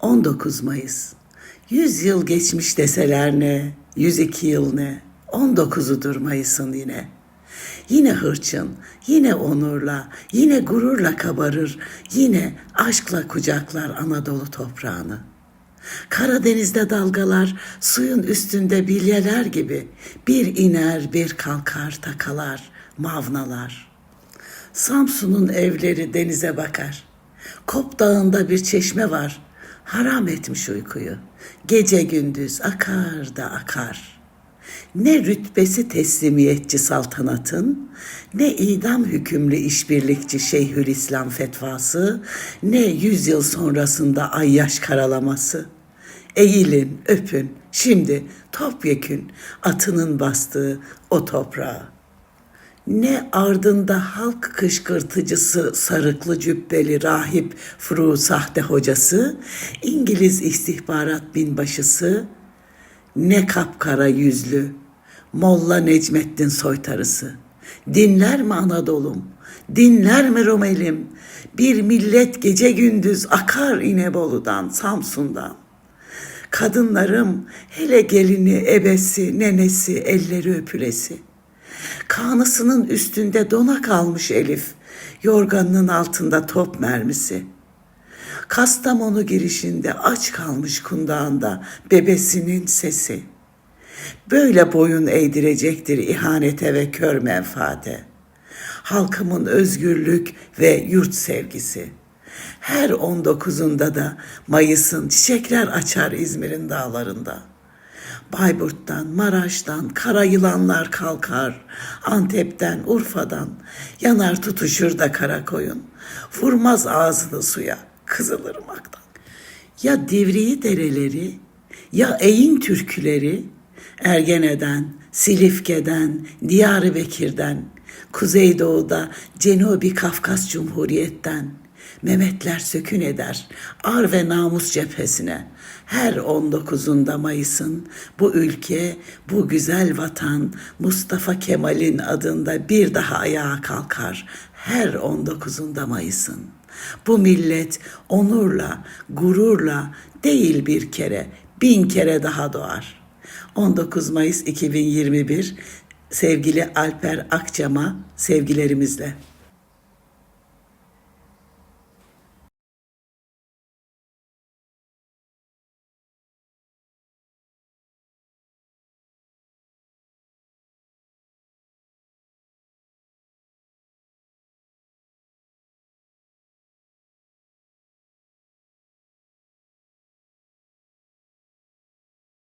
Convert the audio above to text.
19 Mayıs. 100 yıl geçmiş deseler ne, 102 yıl ne, 19'udur Mayıs'ın yine. Yine hırçın, yine onurla, yine gururla kabarır, yine aşkla kucaklar Anadolu toprağını. Karadeniz'de dalgalar suyun üstünde bilyeler gibi bir iner bir kalkar takalar, mavnalar. Samsun'un evleri denize bakar. Kop dağında bir çeşme var. Haram etmiş uykuyu. Gece gündüz akar da akar. Ne rütbesi teslimiyetçi saltanatın, ne idam hükümlü işbirlikçi Şeyhülislam fetvası, ne yüzyıl sonrasında ayyaş karalaması. Eğilin, öpün, şimdi topyekün atının bastığı o toprağa. Ne ardında halk kışkırtıcısı sarıklı cübbeli rahip Fru Sahte hocası, İngiliz istihbarat binbaşısı, ne kapkara yüzlü Molla Necmettin soytarısı. Dinler mi Anadolu'm, dinler mi Rumelim, bir millet gece gündüz akar İnebolu'dan, Samsun'dan. Kadınlarım hele gelini, ebesi, nenesi, elleri öpülesi. Kanısının üstünde dona kalmış Elif, yorganının altında top mermisi. Kastamonu girişinde aç kalmış kundağında bebesinin sesi. Böyle boyun eğdirecektir ihanete ve kör menfaate. Halkımın özgürlük ve yurt sevgisi. Her 19'unda da Mayıs'ın çiçekler açar İzmir'in dağlarında. Bayburt'tan, Maraş'tan kara yılanlar kalkar. Antep'ten, Urfa'dan yanar tutuşur da kara koyun. Vurmaz ağzını suya Kızılırmak'tan. Ya Divriği dereleri, ya Eğin türküleri, Ergene'den, Silifke'den, Diyarbakır'dan, Kuzeydoğu'da Cenubi Kafkas Cumhuriyet'ten, Mehmetler sökün eder ar ve namus cephesine. Her 19'unda Mayıs'ın bu ülke, bu güzel vatan Mustafa Kemal'in adında bir daha ayağa kalkar. Her 19'unda Mayıs'ın. Bu millet onurla, gururla değil bir kere, bin kere daha doğar. 19 Mayıs 2021 sevgili Alper Akçam'a sevgilerimizle.